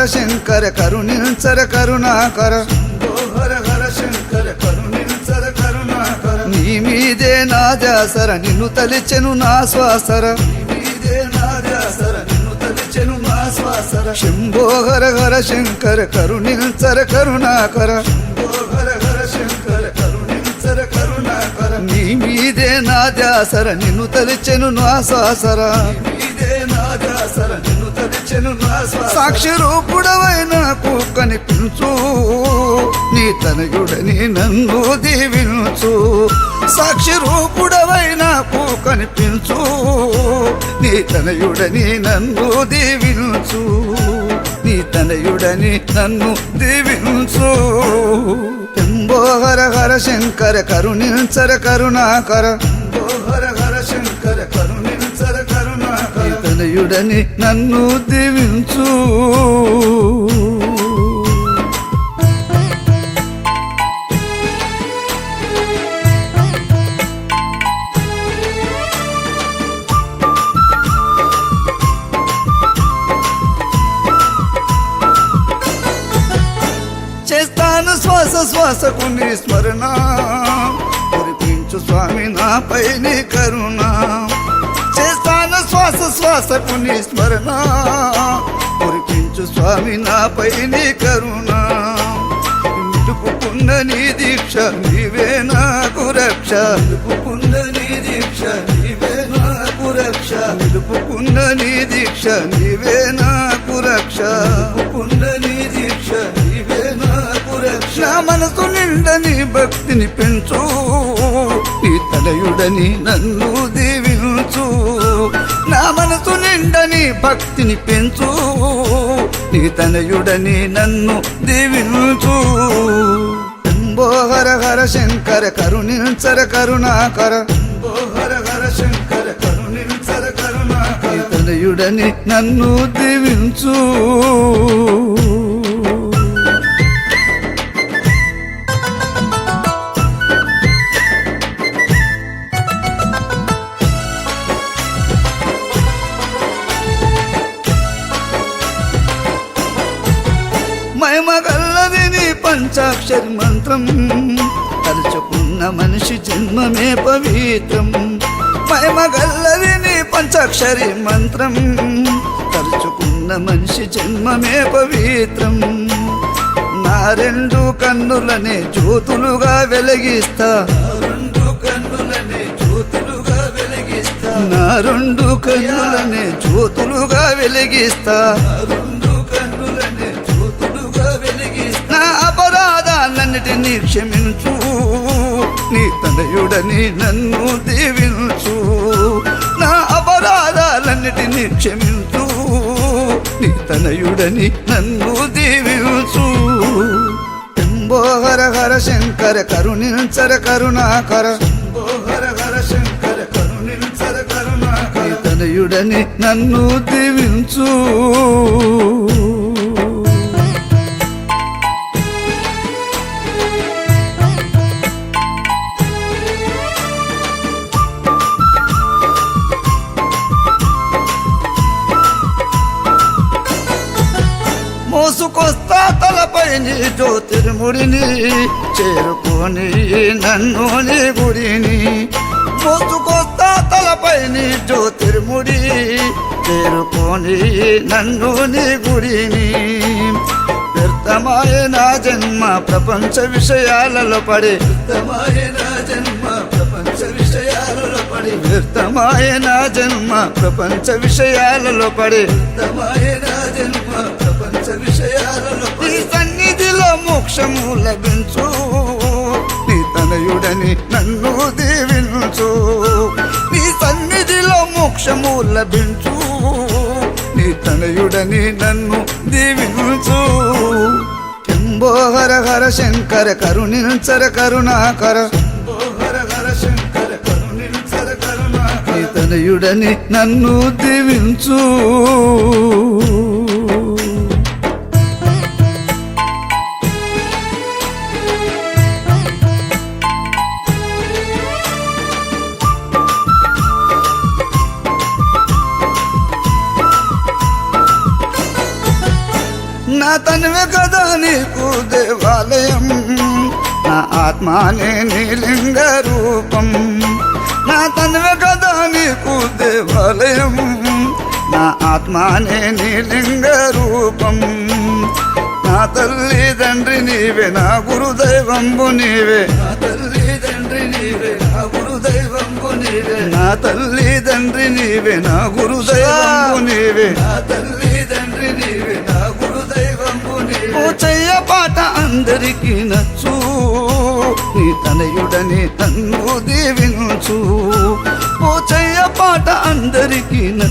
హర శంకర కరుణించర కరుణాకర. శంభో హర హర శంకర కరుణించర కరుణాకర. నీ మీదే నా జాసర నిన్ను తలిచెను నా శ్వాసర. నీ మీదే నా జాసర నిన్ను తలిచెను నా శ్వాసర. శంభో హర హర శంకర కరుణించర కరుణాకర. హర హర శంకర కరుణించర కరుణాకర. నీ మీదే నా జాసర నిన్ను తలిచెను నా శ్వాసర. మీదే నా జాసర నిన్ను తలిచెను నా శ్వాసర సాక్షి రూపుడవైన కనిపించు నీ తనయుడని నన్ను దీవించు. సాక్షి రూపుడవైన కనిపించు నీ తనయుడని నన్ను దీవించు. నీ తనయుడని నన్ను దీవించు. ఎంబో హర హర శంకర కరుణించర కరుణాకర. ఎంబో హర హర శంకర కరుణించర కరుణాకర నన్ను దీవించు. చేస్తాను శ్వాస శ్వాసకు నీ స్మరణ. కురిపించు స్వామి నాపై నీ కరుణ. చేస్తాను శ్వాస శ్వాసకు నీ స్మరణ కురిపించు స్వామి నాపై నీ కరుణ. నిలుపుకున్న నీ దీక్ష నీవే నాకు రక్ష. నిలుపుకున్న నీ దీక్ష నీవే నాకు రక్ష. నిలుపుకున్న నీ దీక్ష నీవే నాకు రక్ష. నిలుపుకున్న నీ దీక్ష నీవే నాకు రక్ష. నా మనసు నిండని భక్తిని పెంచు. నీ తనయుడని నన్ను నీ భక్తిని పెంచు. నీ తనయుడని నన్ను దీవించు. శంభో హర హర శంకర కరుణించర కరుణాకర. శంభో హర హర శంకర కరుణించర కరుణాకర. తనయుడని నన్ను దీవించు. పంచాక్షరి మంత్రం. తలుచుకున్న మనిషి జన్మమే పవిత్రం. మహిమగల్లది నీ పంచాక్షరి మంత్రం. తలుచుకున్న మనిషి జన్మమే పవిత్రం. నా రెండు కన్నులనే జ్యోతులుగా వెలిగిస్తా రెండు కన్నులనే జ్యోతులుగా వెలిగిస్తా. నా రెండు కన్నులనే జ్యోతులుగా వెలిగిస్తా. అపరాధాలన్నిటినీ క్షమించు. నీ తనయుడని నన్ను దీవించు. నా అపరాధాలన్నిటినీ క్షమించు. నీ తనయుడని నన్ను దీవించు. శంభో హర హర శంకర కరుణించర కరుణాకర. శంభో హర హర శంకర కరుణించర కరుణాకర. తనయుడని నన్ను దీవించు. మోసుకొస్తా తలపై నీ జ్యోతిర్ముడిని చేరుకొని నన్ను నీ గుడిని మోసుకొస్తా తలపై నీ జ్యోతిర్ముడి చేరుకొని నన్ను నీ గుడిని వ్యర్థమాయ జన్మ ప్రపంచ విషయాలలో పడి. వ్యర్థమాయ జన్మ ప్రపంచ విషయాలలో పడి. వ్యర్థమాయ జన్మ ప్రపంచ విషయాలలో పడి. వ్యర్థమాయ విషయాలలో నీ సన్నిధిలో మోక్షము లభించు. నీ తనయుడని నన్ను దీవించు. నీ సన్నిధిలో మోక్షము లభించు. నీ తనయుడని నన్ను దీవించు. శంభో హర హర శంకర కరుణించర కరుణాకర. శంకర తనయుడని నన్ను దీవించు. తనువే కదా నీకు దేవాలయం. నా ఆత్మానే నీలింగ రూపం. నా తనువే కదా నీకు దేవాలయం. నా ఆత్మానే నీలింగ రూపం. నా తల్లి తండ్రి నీవే నా గురుదైవంబు నీవే. నా తల్లి తండ్రి నీవే నా గురుదైవంబు నీవే. నా తల్లి తండ్రి నీవే నా గురుదైవంబు నీవే. నా తల్లి చెయ్య పాట అందరికీ నచ్చు. నీ తనయుడని నన్ను దీవించు. ఓ పాట అందరికీ నచ్చు.